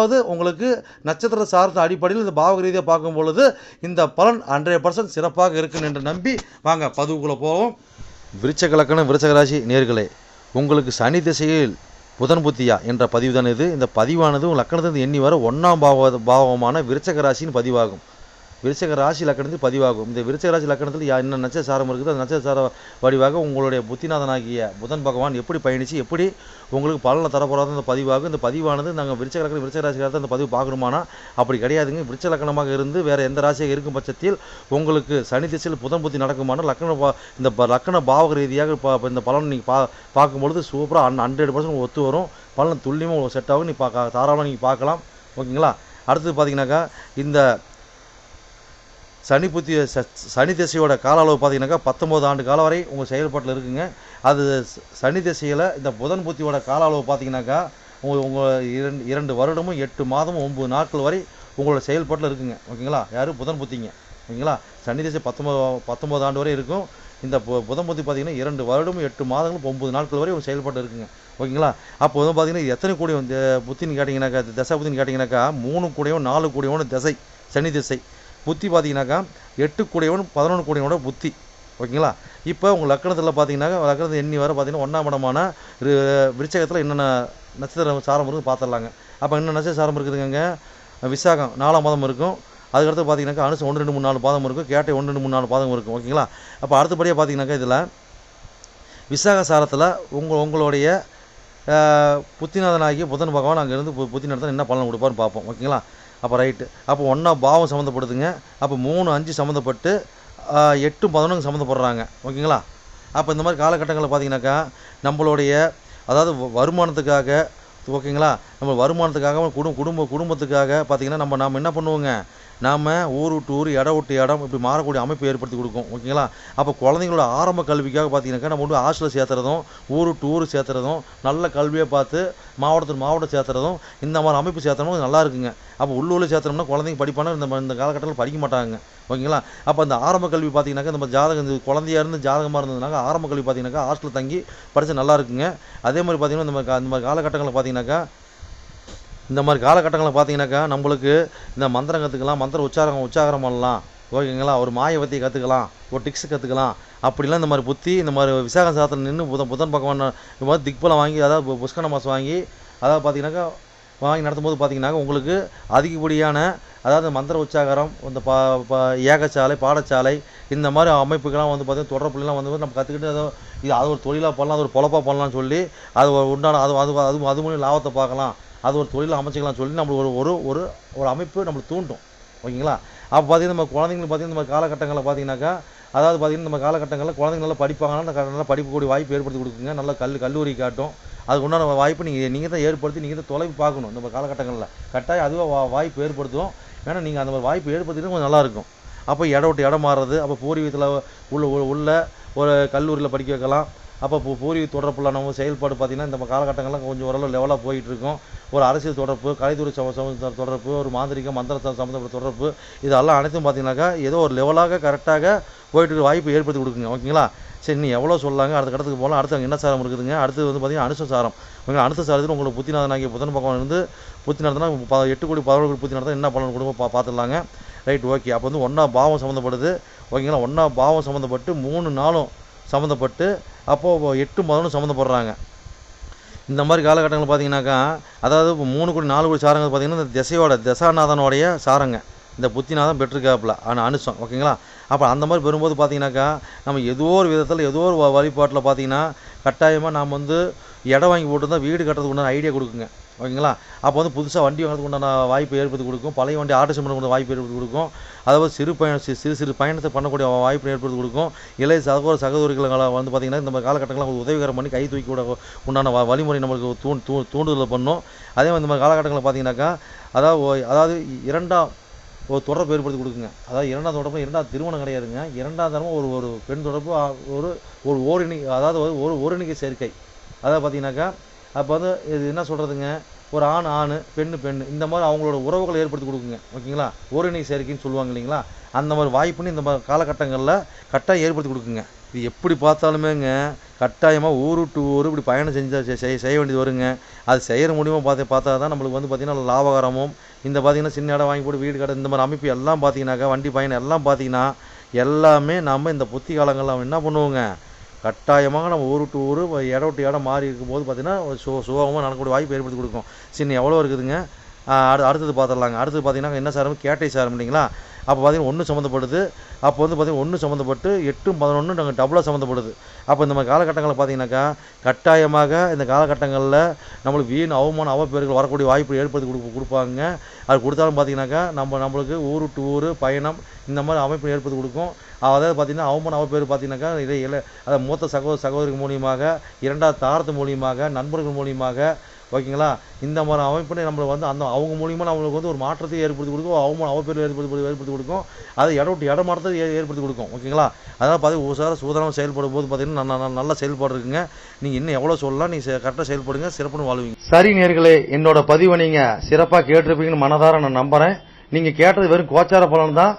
அதாவது உங்களுக்கு நட்சத்திர சார்ந்த அடிப்படையில் இந்த பாவக ரீதியாக பார்க்கும் பொழுது இந்த பலன் ஹண்ட்ரட் பர்சன்ட் சிறப்பாக இருக்குன்னு என்று நம்பி வாங்க பதிவுக்குள்ளே போவோம். விருச்சக லக்கணம் விருச்சக ராசி நேர்களே உங்களுக்கு சனி திசையில் புதன் புத்தியா என்ற பதிவு தான் இது. இந்த பதிவானது உங்கள் லக்கணத்திலிருந்து எண்ணி வர ஒன்றாம் பாவ பாவமான விருச்சகராசின்னு பதிவாகும். விருச்சக ராசி லக்கணத்தில் பதிவாகும். இந்த விருச்சக ராசி லக்கணத்தில் என்ன நட்சத்திர இருக்குதோ இருக்குது அந்த நட்சத்திர வடிவாக உங்களுடைய புத்திநாதனாகிய புதன் பகவான் எப்படி பயணித்து எப்படி உங்களுக்கு பலனை தரப்போகிறாத இந்த பதிவாகும். இந்த பதிவானது நாங்கள் விருச்சக லக்கணம் விருச்சக ராசிக்காரத்தை அந்த பதிவு பார்க்கணுமானா அப்படி கிடையாதுங்க. விருச்ச லக்கணமாக இருந்து வேறு எந்த ராசியாக இருக்கும் பட்சத்தில் உங்களுக்கு சனி திசையில் புதன் புத்தி நடக்குமான லக்கண இந்த லக்கண பாவக ரீதியாக இந்த பலன் நீங்கள் பா பார்க்கும்பொழுது சூப்பராக அன் ஹண்ட்ரட் பர்சன்ட் ஒத்து வரும். பலன் துல்லியமாக செட் ஆகும். நீ பார்க்க தாராளமாக நீங்கள் பார்க்கலாம். ஓகேங்களா? அடுத்தது பார்த்தீங்கன்னாக்கா இந்த சனி புத்தி ச- சனி திசையோட கால அளவு பார்த்தீங்கன்னாக்கா பத்தொம்போது ஆண்டு காலம் வரை உங்கள் செயல்பாட்டில் இருக்குங்க. அது சனி திசையில் இந்த புதன் புத்தியோட கால அளவு பார்த்தீங்கன்னாக்கா உங்கள் உங்கள் இரண்டு இரண்டு வருடமும் எட்டு மாதமும் ஒம்பது நாட்கள் வரை உங்களோட செயல்பாட்டில் இருக்குங்க. ஓகேங்களா? யார்? புதன் புத்திங்க. ஓகேங்களா? சனி திசை பத்தொம்பது பத்தொம்போது ஆண்டு வரை இருக்கும். இந்த பு- புதன் புத்தி பார்த்தீங்கன்னா இரண்டு வருடமும் எட்டு மாதங்களும் ஒம்பது நாட்கள் வரை உங்கள் செயல்பாட்டு இருக்குங்க. ஓகேங்களா? அப்போ வந்து பார்த்தீங்கன்னா எத்தனை கூடிய புத்தின்னு கேட்டிங்கனாக்கா தசை புத்தின்னு கேட்டிங்கனாக்கா மூணு கூடியவன் நாலு கூடியவன் திசை சனி திசை. புத்தி பார்த்தீங்கன்னாக்கா எட்டு கூடியவன் பதினொன்று கூடியவனோட புத்தி. ஓகேங்களா? இப்போ உங்கள் லக்கணத்தில் பார்த்தீங்கன்னாக்கா லக்கணத்தில் எண்ணி வர பார்த்தீங்கன்னா ஒன்றாம் இடமான விருச்சகத்தில் என்னென்ன நட்சத்திரம் சாரம் இருக்குது பார்த்துடலாங்க. அப்போ என்ன நட்சத்திர சாரம் இருக்குதுங்க விசாகம் நாலாம் பாதம் இருக்கும். அதுக்கடுத்து பார்த்தீங்கன்னாக்கா அனுசம் ஒன்று ரெண்டு மூணு நாலு பாதம் இருக்கும். கேட்டை ஒன்று ரெண்டு மூணு நாலு பாதம் இருக்கும். ஓகேங்களா? அப்போ அடுத்தபடியாக பார்த்தீங்கன்னாக்கா இதில் விசாக சாரத்தில் உங்கள் உங்களுடைய புத்திநாதனாகிய புதன் பகவான் அங்கேருந்து பு புத்தி நடத்த என்ன பலன் கொடுப்பான்னு பார்ப்போம். ஓகேங்களா? அப்போ ரைட்டு அப்போ ஒன்றா பாவம் சம்மந்தப்படுதுங்க. அப்போ மூணு அஞ்சு சம்மந்தப்பட்டு எட்டு பதினொன்று சம்மந்தப்படுறாங்க. ஓகேங்களா? அப்போ இந்த மாதிரி காலகட்டங்களில் பார்த்தீங்கன்னாக்கா நம்மளுடைய அதாவது வ- வருமானத்துக்காக ஓகேங்களா? நம்ம வருமானத்துக்காக குடும்ப குடும்ப குடும்பத்துக்காக பார்த்தீங்கன்னா நம்ம நாம் என்ன பண்ணுவோங்க? நாம் ஊர் விட்டு ஊர் இடம் விட்டு இடம் இப்படி மாறக்கூடிய அமைப்பு ஏற்படுத்தி கொடுக்கும். ஓகேங்களா? அப்போ குழந்தைங்களோட ஆரம்ப கல்விக்காக பார்த்தீங்கன்னாக்கா நம்ம வந்து ஹாஸ்டலில் சேர்த்துறதும் ஊர் விட்டு ஊர் சேர்த்துறதும் நல்ல கல்வியை பார்த்து மாவட்டத்தில் மாவட்டம் சேர்த்துறதும் இந்த மாதிரி அமைப்பு சேர்த்தோம்னா நல்லா இருக்குங்க. அப்போ உள்ளூரில் சேர்த்தோம்னா குழந்தைங்க படிப்பானா இந்த இந்த காலகட்டத்தில் படிக்க மாட்டாங்க. ஓகேங்களா? அப்போ அந்த ஆரம்ப கல்வி பார்த்தீங்கன்னாக்கா நம்ம ஜாதகம் இந்த குழந்தையா இருந்து ஜாதகமாக இருந்ததுனாக்கா ஆரம்ப கல்வி பார்த்தீங்கன்னாக்கா ஹாஸ்டலில் தங்கி படிச்சா நல்லா இருக்குங்க. அதே மாதிரி பார்த்தீங்கன்னா இந்த மாதிரி இந்த மாதிரி காலகட்டங்களில் பார்த்தீங்கன்னாக்கா இந்த மாதிரி காலகட்டங்களில் பார்த்தீங்கன்னாக்கா நம்மளுக்கு இந்த மந்திரம் கற்றுக்கலாம் மந்திர உச்சாரம் உச்சாரம் பண்ணலாம். ஓகேங்களா? ஒரு மாயவத்தை கற்றுக்கலாம் ஒரு டிக்ஸ் கற்றுக்கலாம் அப்படிலாம் இந்த மாதிரி புத்தி இந்த மாதிரி விசாக சாதத்தில் நின்று புதன் புதன் பகவான் இந்த மாதிரி திக்பலம் வாங்கி அதாவது புஷ்கண புஷ்கர மாதம் வாங்கி அதாவது பார்த்தீங்கன்னாக்கா வாங்கி நடத்தும்போது பார்த்தீங்கன்னாக்கா உங்களுக்கு அதிகப்படியான அதாவது மந்திர உச்சாகரம் இந்த பா பா- ஏகச்சாலை பாடசாலை இந்த மாதிரி அமைப்புக்கெல்லாம் வந்து பார்த்தீங்கன்னா தொடர்புலாம் வந்து நம்ம கற்றுக்கிட்டு அதை இது அது ஒரு தொழிலாக பண்ணலாம் அது ஒரு பொழப்பாக பண்ணலாம்னு சொல்லி அது ஒரு உண்டான அது அது அது அது மூலியம் லாபத்தை பார்க்கலாம். அது ஒரு தொழில் அமைச்சிக்கலாம் சொல்லி நம்மளுக்கு ஒரு ஒரு ஒரு ஒரு அமைப்பு நம்மளுக்கு தூண்டும். ஓகேங்களா? அப்போ பார்த்தீங்கன்னா நம்ம குழந்தைங்களுக்கு பார்த்தீங்கன்னா நம்ம காலகட்டங்களில் பார்த்தீங்கன்னாக்கா அதாவது பார்த்தீங்கன்னா நம்ம காலகட்டங்களில் குழந்தைங்க நல்லா படிப்பாங்கன்னா க- நல்லா படிக்கக்கூடிய வாய்ப்பு ஏற்படுத்தி கொடுக்குங்க. நல்ல கல் கல்லூரி காட்டும். அதுக்கு உண்டான வாய்ப்பு நீங்கள் நீங்கள் தான் ஏற்படுத்தி நீங்கள் தான் தொலைவு பார்க்கணும் நம்ம காலகட்டங்களில். கட்டாயம் அதுவே வா வாய்ப்பு ஏற்படுத்தும் ஏன்னா நீங்கள் அந்த மாதிரி வாய்ப்பு ஏற்படுத்தினா கொஞ்சம் நல்லாயிருக்கும் அப்போ இடம் விட்டு இடம் மாறுறது அப்போ பூர்வீகத்தில் உள்ள- உள்ள ஒரு கல்லூரியில் படிக்க வைக்கலாம். அப்போ இப்போ பூர்வீக தொடர்புள்ள நம்ம செயல்பாடு பார்த்திங்கன்னா இந்த காலகட்டங்கள்லாம் கொஞ்சம் ஓரளவு லெவலாக போயிட்டு இருக்கும் ஒரு அரசியல் தொடர்பு கலைத்துறை சம சம தொடர்பு ஒரு மாந்திரிக மந்திர சம்மந்தப்பட்ட தொடர்பு இதெல்லாம் அனைத்தும் பார்த்தீங்கன்னாக்கா ஏதோ ஒரு லெவலாக கரெக்டாக போயிட்டு வாய்ப்பு ஏற்படுத்தி கொடுக்குங்க. ஓகேங்களா? சரி நீ எவ்வளோ சொல்லாங்க? அடுத்த கடத்துக்கு போகலாம் அடுத்து அங்கே என்ன சாரம் இருக்குதுங்க? அடுத்து வந்து பார்த்தீங்கன்னா அனுச சாரம். ஓகேங்களா? அனுச சாரத்தில் உங்களுக்கு புத்திநாதனாகிய புதன் பக்கம் இருந்து புத்தி நடத்தினா ப- எட்டு கோடி பதினோரு கோடி புத்தி நடத்தினா என்ன பலன் கொடுக்கும் பா பார்த்துடலாங்க ரைட் ஓகே அப்போ வந்து ஒன்றா பாவம் சம்மந்தப்படுது ஓகேங்களா? ஒன்றா பாவம் சம்மந்தப்பட்டு மூணு நாளும் சம்மந்தப்பட்டு அப்போது எட்டு பதினொன்று சம்மந்தப்படுறாங்க. இந்த மாதிரி காலகட்டங்கள் பார்த்தீங்கன்னாக்கா அதாவது இப்போ மூணு கோடி நாலு கோடி சாரங்கள் பார்த்தீங்கன்னா இந்த திசையோட தசாநாதனுடைய சாரங்க. இந்த புத்திநாதம் பெற்றிருக்காப்புல ஆனால் அனுசம் ஓகேங்களா? அப்போ அந்த மாதிரி பெறும்போது பார்த்தீங்கன்னாக்கா நம்ம ஏதோ ஒரு விதத்தில் ஏதோ ஒரு வ- வழிபாட்டில் பார்த்தீங்கன்னா கட்டாயமாக நாம் வந்து இடம் வாங்கி போட்டு தான் வீடு கட்டுறதுக்கு உண்டான ஐடியா கொடுக்குங்க. ஓகேங்களா? அப்போ வந்து புதுசாக வண்டி வாங்குறதுக்கு உண்டான வாய்ப்பு ஏற்படுத்தி கொடுக்கும். பழைய வண்டி ஆட்டோ பண்ணுற வாய்ப்பு ஏற்படுத்தி கொடுக்கும். அதாவது சிறு பயணம் சிறு சிறு பயணத்தை பண்ணக்கூடிய வாய்ப்பு ஏற்படுத்தி கொடுக்கும். இளைய சகோதர சகோதரிகளை வந்து பார்த்திங்கன்னா இந்த மாதிரி காலகட்டங்களில் உதவிகரம் பண்ணி கை தூக்கி விட உண்டான வழிமுறை நம்மளுக்கு தூண் தூ தூண்டுதல் பண்ணும். அதே மாதிரி இந்த மாதிரி காலகட்டங்களில் பார்த்தீங்கன்னாக்கா அதாவது அதாவது இரண்டாம் ஒரு தொடர்பு ஏற்படுத்தி கொடுக்குங்க. அதாவது இரண்டாம் தொடர்பு இரண்டாம் திருமணம் கிடையாதுங்க. இரண்டாம் தரமும் ஒரு ஒரு பெண் தொடர்பு ஒரு ஒரு ஓரிணி அதாவது ஒரு ஒரு ஒருணிகை சேர்க்கை. அதாவது பார்த்தீங்கன்னாக்கா அப்போ வந்து இது என்ன சொல்கிறதுங்க ஒரு ஆண் ஆண் பெண் பெண் இந்த மாதிரி அவங்களோட உறவுகளை ஏற்படுத்தி கொடுக்குங்க. ஓகேங்களா? ஓரிணை சேர்க்கைன்னு சொல்லுவாங்க இல்லைங்களா? அந்த மாதிரி வாய்ப்புன்னு இந்த மாதிரி காலகட்டங்களில் கட்டாயம் ஏற்படுத்தி கொடுக்குங்க. இது எப்படி பார்த்தாலுமேங்க கட்டாயமாக ஊர் விட்டு ஊர் இப்படி பயணம் செஞ்சால் செய்ய செய்ய வேண்டியது வருங்க. அது செய்கிற முடியுமா பார்த்து பார்த்தா தான் நம்மளுக்கு வந்து பார்த்திங்கன்னா லாபகரமும் இந்த பார்த்திங்கன்னா சின்ன இடம் வாங்கி போட்டு வீடு கடை இந்த மாதிரி அமைப்பு எல்லாம் பார்த்தீங்கன்னாக்கா வண்டி பயணம் எல்லாம் பார்த்தீங்கன்னா எல்லாமே நம்ம இந்த புத்தி காலங்கள்லாம் என்ன பண்ணுவோங்க? கட்டாயமாக நம்ம ஊர் விட்டு ஊர் இடம் விட்டு இடம் மாறி இருக்கும்போது பார்த்திங்கன்னா சு சுகமாக நடக்கக்கூடிய வாய்ப்பு ஏற்படுத்தி கொடுக்கும் சின்ன எவ்வளோ இருக்குதுங்க? அடு அடுத்தது பார்த்துடலாங்க அடுத்தது பார்த்தீங்கன்னா என்ன சாரம் கேட்டை சாரம் இல்லைங்களா அப்போ பார்த்தீங்கன்னா ஒன்று சம்மந்தப்படுது அப்போ வந்து பார்த்தீங்கன்னா ஒன்று சம்மந்தப்பட்டு எட்டும் பதினொன்று நாங்கள் டபுளாக சம்மந்தப்படுது அப்போ இந்த மாதிரி காலகட்டங்களில் பார்த்தீங்கன்னாக்கா கட்டாயமாக இந்த காலகட்டங்களில் நம்மளுக்கு வீண் அவமான அவப்பேர்கள் வரக்கூடிய வாய்ப்பு ஏற்படுத்தி கொடு கொடுப்பாங்க. அது கொடுத்தாலும் பார்த்தீங்கன்னாக்கா நம்ம நம்மளுக்கு ஊர் விட்டு ஊர் பயணம் இந்த மாதிரி அமைப்பு ஏற்படுத்தி கொடுக்கும். அதாவது பார்த்தீங்கன்னா அவமான அவப்பேர் பார்த்தீங்கன்னாக்கா இதை இல அதை மூத்த சகோதர சகோதரிகள் மூலியமாக இரண்டாவது தாரத்து மூலியமாக நண்பர்கள் மூலியமாக ஓகேங்களா? இந்த மாதிரி அமைப்பினை நம்மளுக்கு வந்து அந்த அவங்க மூலியமாக நம்மளுக்கு வந்து ஒரு மாற்றத்தை ஏற்படுத்தி கொடுக்கும் அவமான அவப்பேர் ஏற்படுத்தி ஏற்படுத்தி கொடுக்கும். அதை இடம் விட்டு இடம் மாற்றத்தை ஏ- ஏற்படுத்தி கொடுக்கும் ஓகேங்களா? அதனால் பார்த்து உசார சூதனமாக செயல்படும் போது பார்த்தீங்கன்னா நல்ல நல்ல செயல்பாடு இருக்குங்க. நீங்கள் இன்னும் எவ்வளோ சொல்லலாம் நீங்கள் கரெக்டாக செயல்படுங்க சிறப்புன்னு வாழ்வீங்க. சரி நேர்களே என்னோட பதிவை நீங்கள் சிறப்பாக கேட்டிருப்பீங்கன்னு மனதார நான் நம்புகிறேன் நீங்கள் கேட்டது வெறும் கோச்சார பலன் தான்.